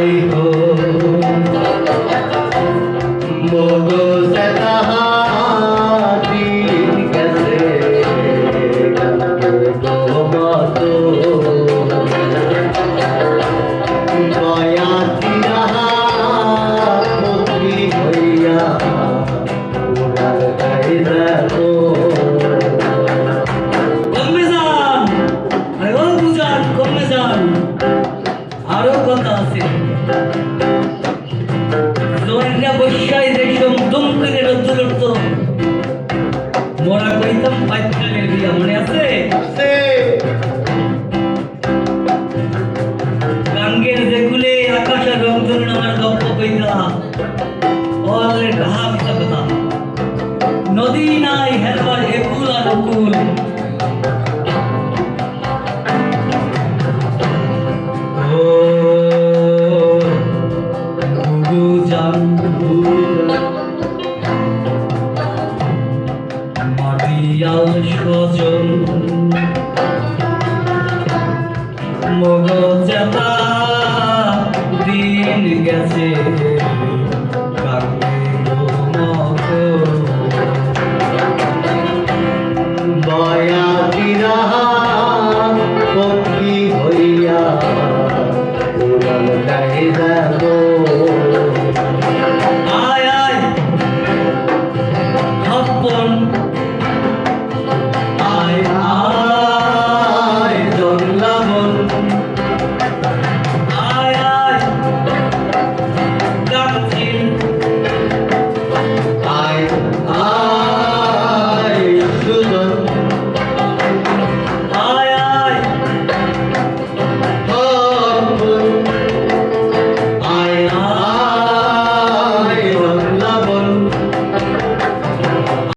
নেবাই হো কমে আরও কথা আছে জোয়ারিরা বৈশাই দেখলাম দুম করে রদ্দ করতো মোরা কইতাম পাইকালের বিয়া মনে আছে? গাঙ্গের যেগুলে আকাশের রং ধরে আমার গপ্প কইতা অলে ঢাহা কথা নদী নাই হেরবার একুল আর অকুল হিয়াল সজন মগ চেতা দিন গেছে হইয়া উড়াল গায়ে যাব